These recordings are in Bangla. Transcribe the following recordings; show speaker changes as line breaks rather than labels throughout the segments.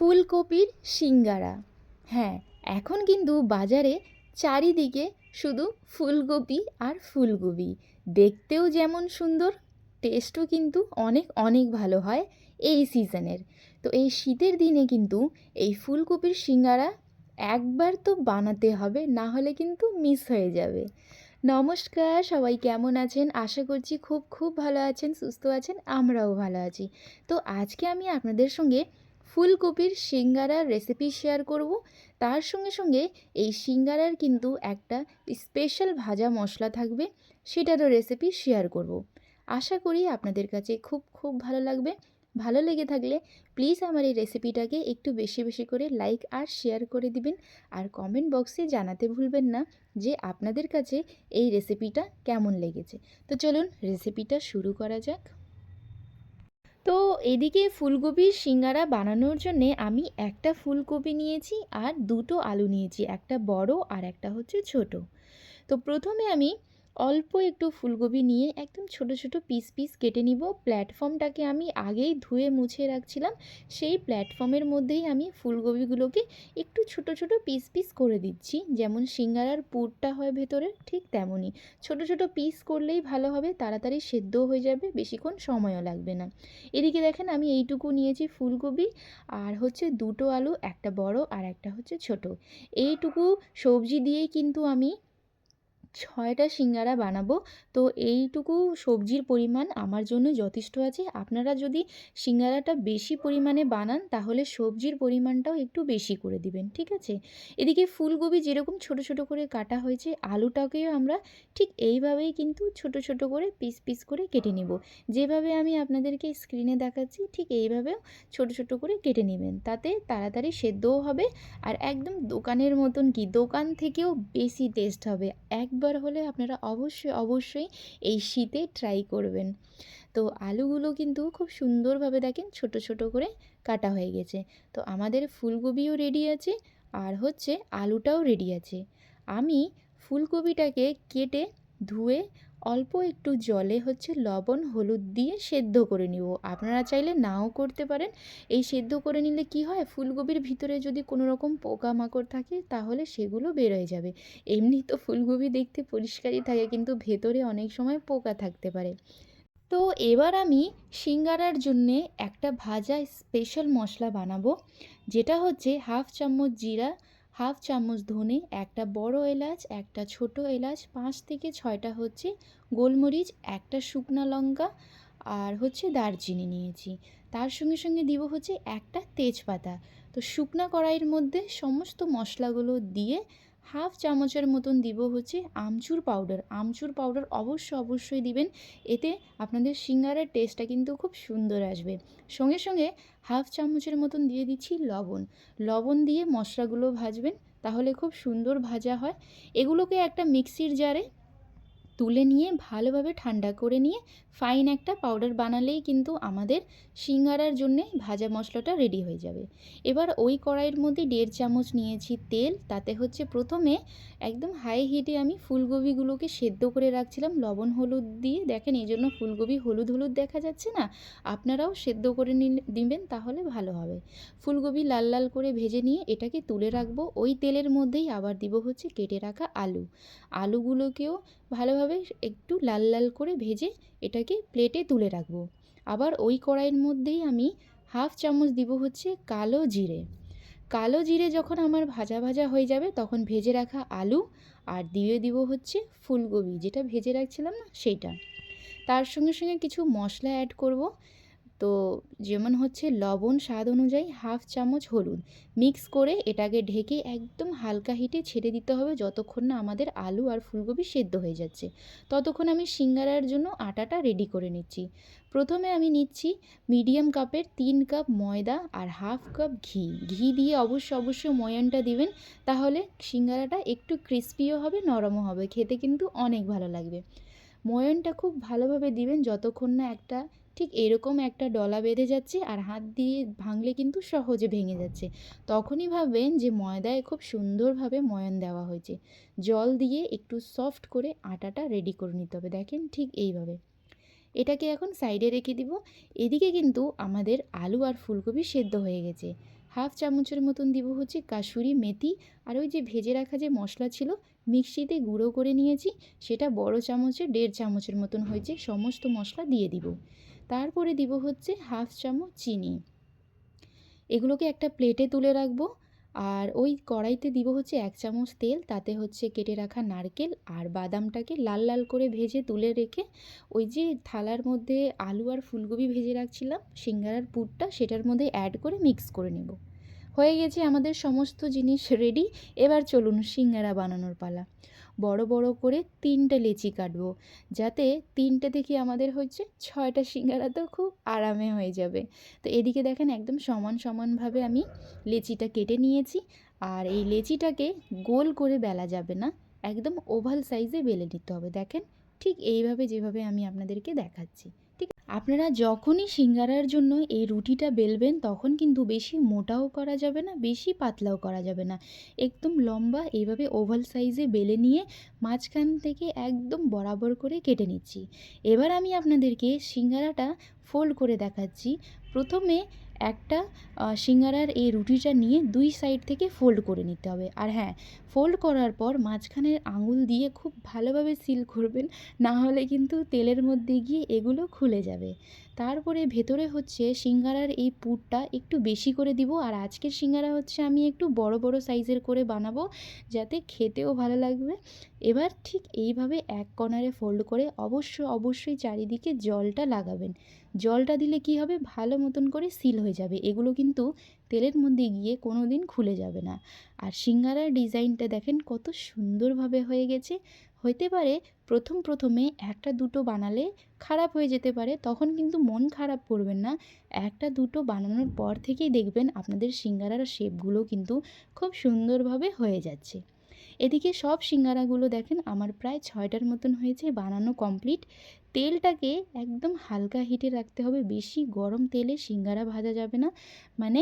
ফুলকপির সিঙ্গারা। হ্যাঁ এখন কিন্তু বাজারে চারিদিকে শুধু ফুলকপি আর ফুলকপি। দেখতেও যেমন সুন্দর, টেস্টও কিন্তু অনেক অনেক ভালো হয় এই সিজনের। তো এই শীতের দিনে কিন্তু এই ফুলকপির সিঙ্গারা একবার তো বানাতে হবে, না হলে কিন্তু মিস হয়ে যাবে। নমস্কার, সবাই কেমন আছেন? আশা করছি খুব খুব ভালো আছেন, সুস্থ আছেন, আমরাও ভালো আছি। তো আজকে আমি আপনাদের সঙ্গে ফুলকপির সিঙ্গারার রেসিপি শেয়ার করব। তার সঙ্গে সঙ্গে এই সিঙ্গারার কিন্তু একটা স্পেশাল ভাজা মশলা থাকবে, সেটারও রেসিপি শেয়ার করব। আশা করি আপনাদের কাছে খুব খুব ভালো লাগবে। ভালো লেগে থাকলে প্লিজ আমার এই রেসিপিটাকে একটু বেশি বেশি করে লাইক আর শেয়ার করে দিবেন। আর কমেন্ট বক্সে জানাতে ভুলবেন না যে আপনাদের কাছে এই রেসিপিটা কেমন লেগেছে। তো চলুন রেসিপিটা শুরু করা যাক। তো এদিকে ফুলকপির সিঙ্গারা বানানোর জন্যে আমি একটা ফুলকপি নিয়েছি আর দুটো আলু নিয়েছি, একটা বড় আর একটা হচ্ছে ছোট। তো প্রথমে আমি অল্প একটু ফুলকপি নিয়ে একদম ছোট ছোট পিস পিস কেটে নিব। প্ল্যাটফর্মটাকে আমি আগেই ধুয়ে মুছে রাখছিলাম। সেই প্ল্যাটফর্মের মধ্যেই আমি ফুলকপিগুলোকে একটু ছোট ছোট পিস পিস করে দিচ্ছি। যেমন সিঙ্গারার পুরটা হয় ভেতরে, ঠিক তেমনই। ছোট ছোট পিস করলেই ভালো হবে, তাড়াতাড়ি সেদ্ধ হয়ে যাবে, বেশিক্ষণ সময়ও লাগবে না। এদিকে দেখেন আমি এইটুকু নিয়েছি ফুলকপি, আর হচ্ছে দুটো আলু, একটা বড় আর একটা হচ্ছে ছোট। এইটুকু সবজি দিয়েই কিন্তু আমি ছয়টা সিঙ্গারা বানাবো। তো এইটুকু সবজির পরিমাণ আমার জন্য যথেষ্ট আছে। আপনারা যদি সিঙ্গারাটা বেশি পরিমাণে বানান, তাহলে সবজির পরিমাণটাও একটু বেশি করে দিবেন, ঠিক আছে? এদিকে ফুলকপি যেরকম ছোট ছোট করে কাটা হয়েছে, আলুটাকেও আমরা ঠিক এইভাবেই কিন্তু ছোট ছোট করে পিস পিস করে কেটে নেব। যেভাবে আমি আপনাদেরকে স্ক্রিনে দেখাচ্ছি, ঠিক এইভাবেও ছোট ছোট করে কেটে নেবেন। তাতে তাড়াতাড়ি সেদ্ধও হবে আর একদম দোকানের মতন কি, দোকান থেকেও বেশি টেস্ট হবে। একবার হলে আপনারা অবশ্যই অবশ্যই এই শীতে ট্রাই করবেন। তো আলুগুলো কিন্তু খুব সুন্দরভাবে দেখেন ছোট ছোট করে কাটা হয়ে গেছে। তো আমাদের ফুলকপিও রেডি আছে আর হচ্ছে আলুটাও রেডি আছে। আমি ফুলকপিটাকে কেটে ধুয়ে অল্প একটু জলে হচ্ছে লবণ, হলুদ দিয়ে সেদ্ধ করে নিব। আপনারা চাইলে নাও করতে পারেন। এই সেদ্ধ করে নিলে কি হয়? ফুলকপির ভিতরে যদি কোনো রকম পোকামাকড় থাকে, তাহলে সেগুলো বেরোয় যাবে। এমনি তো ফুলকপি দেখতে পরিষ্কারই থাকে, কিন্তু ভেতরে অনেক সময় পোকা থাকতে পারে। তো এবার আমি সিঙ্গারার জন্যে একটা ভাজা স্পেশাল মশলা বানাবো, যেটা হচ্ছে হাফ চামচ জিরা হাফ চামচ ধনে, একটা বড় এলাচ, একটা ছোট এলাচ, পাঁচ থেকে ছয়টা হচ্ছে গোলমরিচ, একটা শুকনা লঙ্কা আর হচ্ছে দারচিনি নিয়েছি। তার সঙ্গে সঙ্গে দিব হচ্ছে একটা তেজপাতা। তো শুকনা কড়াইয়ের মধ্যে সমস্ত মশলাগুলো দিয়ে হাফ চামচের মতন দিব হচ্ছে আমচুর পাউডার। আমচুর পাউডার অবশ্য অবশ্যই দিবেন। এতে আপনাদের সিঙ্গারের টেস্টটা কিন্তু খুব সুন্দর আসবে। সঙ্গে সঙ্গে হাফ চামচের মতন দিয়ে দিচ্ছি লবণ। লবণ দিয়ে মশলাগুলো ভাজবেন, তাহলে খুব সুন্দর ভাজা হয়। এগুলোকে একটা মিক্সির জারে তুলে নিয়ে ভালোভাবে ঠান্ডা করে নিয়ে ফাইন একটা পাউডার বানালেই কিন্তু আমাদের সিঙ্গারার জন্যে ভাজা মশলাটা রেডি হয়ে যাবে। এবার ওই কড়াইয়ের মধ্যে দেড় চামচ নিয়েছি তেল, তাতে হচ্ছে প্রথমে একদম হাই হিটে আমি ফুলকপিগুলোকে সেদ্ধ করে রাখছিলাম, লবণ হলুদ দিয়ে। দেখেন, এই জন্য ফুলকপি হলুদ হলুদ দেখা যাচ্ছে না? আপনারাও সেদ্ধ করে দিবেন, তাহলে ভালো হবে। ফুলকপি লাল লাল করে ভেজে নিয়ে এটাকে তুলে রাখব। ওই তেলের মধ্যেই আবার দিব হচ্ছে কেটে রাখা আলু। আলুগুলোকেও ভালোভাবে একটু লাল লাল করে ভেজে এটাকে প্লেটে তুলে রাখব। আবার ওই কড়াইয়ের মধ্যেই আমি হাফ চামচ দিব হচ্ছে কালো জিরে। কালো জিরে যখন আমার ভাজা ভাজা হয়ে যাবে, তখন ভেজে রাখা আলু আর দিয়ে দিব হচ্ছে ফুলকপি, যেটা ভেজে রাখছিলাম না, সেইটা। তার সঙ্গে সঙ্গে কিছু মশলা অ্যাড করব। তো যেমন হচ্ছে লবণ স্বাদ অনুযায়ী হাফ চামচ হলুদ। মিক্স করে এটাকে ঢেকে একদম হালকা হিটে ছেড়ে দিতে হবে যতক্ষণ না আমাদের আলু আর ফুলকপি সেদ্ধ হয়ে যাচ্ছে। ততক্ষণ আমি সিঙ্গারার জন্য আটাটা রেডি করে নিচ্ছি। প্রথমে আমি নিচ্ছি মিডিয়াম কাপের তিন কাপ ময়দা আর হাফ কাপ ঘি। ঘি দিয়ে অবশ্য অবশ্য ময়ানটা দিবেন, তাহলে সিঙ্গারাটা একটু ক্রিস্পিও হবে, নরমও হবে। খেতে কিন্তু অনেক ভালো লাগবে। ময়নটা খুব ভালোভাবে দিবেন যতক্ষণ না একটা ঠিক এরকম একটা ডলা বেঁধে যাচ্ছে আর হাত দিয়ে ভাঙলে কিন্তু সহজে ভেঙে যাচ্ছে। তখনই ভাববেন যে ময়দায় খুব সুন্দরভাবে ময়ন দেওয়া হয়েছে। জল দিয়ে একটু সফট করে আটাটা রেডি করে নিতে হবে। দেখেন ঠিক এইভাবে। এটাকে এখন সাইডে রেখে দিব। এদিকে কিন্তু আমাদের আলু আর ফুলকপি সেদ্ধ হয়ে গেছে। হাফ চামচের মতন দিব হচ্ছে কাসুরি মেথি। আর ওই যে ভেজে রাখা যে মশলা ছিল, মিক্সিতে গুঁড়ো করে নিয়েছি, সেটা বড় চামচে, দেড় চামচের মতন হয়েছে, সমস্ত মশলা দিয়ে দিব। তারপরে দিব হচ্ছে হাফ চামচ চিনি। এগুলোকে একটা প্লেটে তুলে রাখব। আর ওই কড়াইতে দিব হচ্ছে এক চামচ তেল, তাতে হচ্ছে কেটে রাখা নারকেল আর বাদামটাকে লাল লাল করে ভেজে তুলে রেখে ওই যে থালার মধ্যে আলু আর ফুলকপি ভেজে রাখছিলাম, সিঙ্গারার পুরটা সেটার মধ্যে অ্যাড করে মিক্স করে নেব। হয়ে গেছে আমাদের সমস্ত জিনিস রেডি এবার চলুন সিঙ্গারা বানানোর পালা। বড় বড় করে তিনটে লেচি কাটবো। যাতে তিনটে থেকে আমাদের হচ্ছে ছয়টা সিঙ্গারা তো খুব আরামে হয়ে যাবে। তো এদিকে দেখেন একদম সমান সমানভাবে আমি লেচিটা কেটে নিয়েছি। আর এই লেচিটাকে গোল করে বেলা যাবে না, একদম ওভাল সাইজে বেলে নিতে হবে। দেখেন ঠিক এইভাবে যেভাবে আমি আপনাদেরকে দেখাচ্ছি। ঠিক আপনারা যখনই সিঙ্গারার জন্য এই রুটিটা বেলবেন, তখন কিন্তু বেশি মোটাও করা যাবে না, বেশি পাতলাও করা যাবে না। একদম লম্বা, এইভাবে ওভাল সাইজে বেলে নিয়ে মাঝখান থেকে একদম বরাবর করে কেটে নিচ্ছি। এবার আমি আপনাদেরকে সিঙ্গারাটা ফোল্ড করে দেখাচ্ছি। প্রথমে একটা সিঙ্গারার এই রুটিটা নিয়ে দুই সাইড থেকে ফোল্ড করে নিতে হবে। আর হ্যাঁ ফোল্ড করার পর মাঝখানের আঙুল দিয়ে খুব ভালোভাবে সিল করবেন, না হলে কিন্তু তেলের মধ্যে গিয়ে এগুলো খুলে যাবে। তারপরে ভেতরে হচ্ছে সিঙ্গারার এই পুরটা একটু বেশি করে দিব। আর আজকের সিঙ্গারা হচ্ছে আমি একটু বড় বড় সাইজের করে বানাবো যাতে খেতেও ভালো লাগবে। এবার ঠিক এইভাবে এক কর্নারে ফোল্ড করে অবশ্য, অবশ্যই চারিদিকে জলটা লাগাবেন। জলটা দিলে কি হবে? ভালো মতন করে সিল হয়ে যাবে। এগুলো কিন্তু তেলের মধ্যে গিয়ে কোনো দিন খুলে যাবে না। আর সিঙ্গারার ডিজাইনটা দেখেন কত সুন্দরভাবে হয়ে গেছে। হইতে পারে প্রথম প্রথমে একটা দুটো বানালে খারাপ হয়ে যেতে পারে, তখন কিন্তু মন খারাপ করবেন না। একটা দুটো বানানোর পর থেকেই দেখবেন আপনাদের সিঙ্গারার শেপগুলো কিন্তু খুব সুন্দরভাবে হয়ে যাচ্ছে। এদিকে সব সিঙ্গারাগুলো দেখেন আমার প্রায় ছয়টার মতন হয়েছে, বানানো কমপ্লিট। তেলটাকে একদম হালকা হিটে রাখতে হবে, বেশি গরম তেলে সিঙ্গারা ভাজা যাবে না। মানে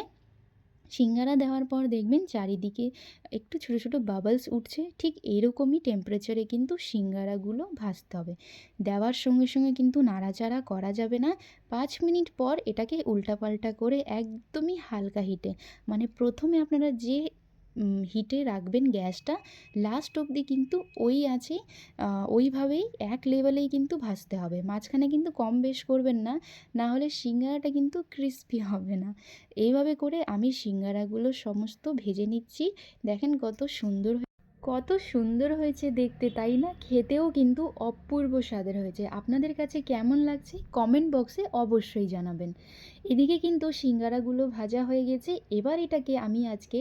সিঙ্গারা দেওয়ার পর দেখবেন চারিদিকে একটু ছোটো ছোটো বাবলস উঠছে, ঠিক এরকমই টেম্পারেচারে কিন্তু সিঙ্গারাগুলো ভাজতে হবে। দেওয়ার সঙ্গে সঙ্গে কিন্তু নাড়াচাড়া করা যাবে না। পাঁচ মিনিট পর এটাকে উল্টাপাল্টা করে একদমই হালকা হিটে মানে প্রথমে আপনারা যে হিটে রাখবেন গ্যাসটা। লাস্ট অবধি কিন্তু ওই আছে ওইভাবেই এক লেভেলেই কিন্তু ভাজতে হবে। মাঝখানে কিন্তু কম বেশ করবেন না না হলে সিঙ্গারাটা কিন্তু ক্রিস্পি হবে না। এইভাবে করে আমি সিঙ্গারাগুলো সমস্ত ভেজে নিচ্ছি। দেখেন কত সুন্দর কত সুন্দর হয়েছে দেখতে, তাই না? খেতেও কিন্তু অপূর্ব স্বাদের হয়েছে। আপনাদের কাছে কেমন লাগছে? কমেন্ট বক্সে অবশ্যই জানাবেন। এদিকে কিন্তু সিঙ্গারাগুলো ভাজা হয়ে গেছে। এবার এটাকে আমি আজকে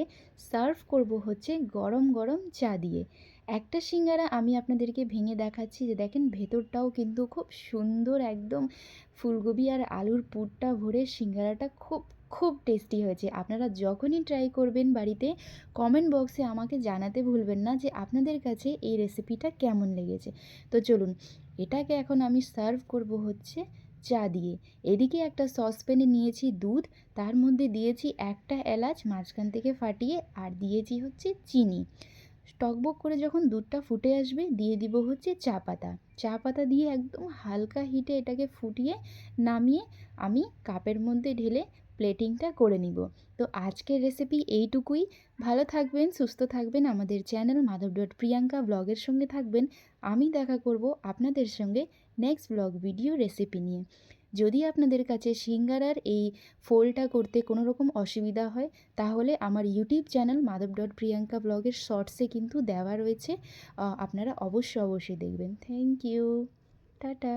সার্ভ করব হচ্ছে গরম গরম চা দিয়ে। একটা সিঙ্গারা আমি আপনাদেরকে ভেঙে দেখাচ্ছি যে দেখেন, ভেতরটাও কিন্তু খুব সুন্দর একদম ফুলকপি আর আলুর পুরটা ভরে সিঙ্গারাটা খুব খুব টেস্টি হয়েছে। আপনারা যখনই ট্রাই করবেন বাড়িতে কমেন্ট বক্সে আমাকে জানাতে ভুলবেন না যে আপনাদের কাছে এই রেসিপিটা কেমন লেগেছে। তো চলুন, এটাকে এখন আমি সার্ভ করব হচ্ছে চা দিয়ে। এদিকে একটা সসপ্যানে নিয়েছি দুধ, তার মধ্যে দিয়েছি একটা এলাচ, মাঝখান থেকে ফাটিয়ে, আর দিয়েছি হচ্ছে চিনি। টকবক করে যখন দুধটা ফুটে আসবে, দিয়ে দিব হচ্ছে চা পাতা। চা পাতা দিয়ে একদম হালকা হিটে এটাকে ফুটিয়ে নামিয়ে আমি কাপের মধ্যে ঢেলে প্লেটিংটা করে নিব। তো আজকের রেসিপি এইটুকুই। ভালো থাকবেন, সুস্থ থাকবেন। আমাদের চ্যানেল মাধব ডট প্রিয়াঙ্কা ব্লগের সঙ্গে থাকবেন। আমি দেখা করব আপনাদের সঙ্গে নেক্সট ব্লগ ভিডিও রেসিপি নিয়ে। যদি আপনাদের কাছে সিঙ্গারার এই ফোলটা করতে কোনো রকম অসুবিধা হয়, তাহলে আমার YouTube channel Madhab dot Priyanka ব্লগের শর্টসে কিন্তু দেওয়া রয়েছে। আপনারা অবশ্যই অবশ্যই দেখবেন। Thank you tata.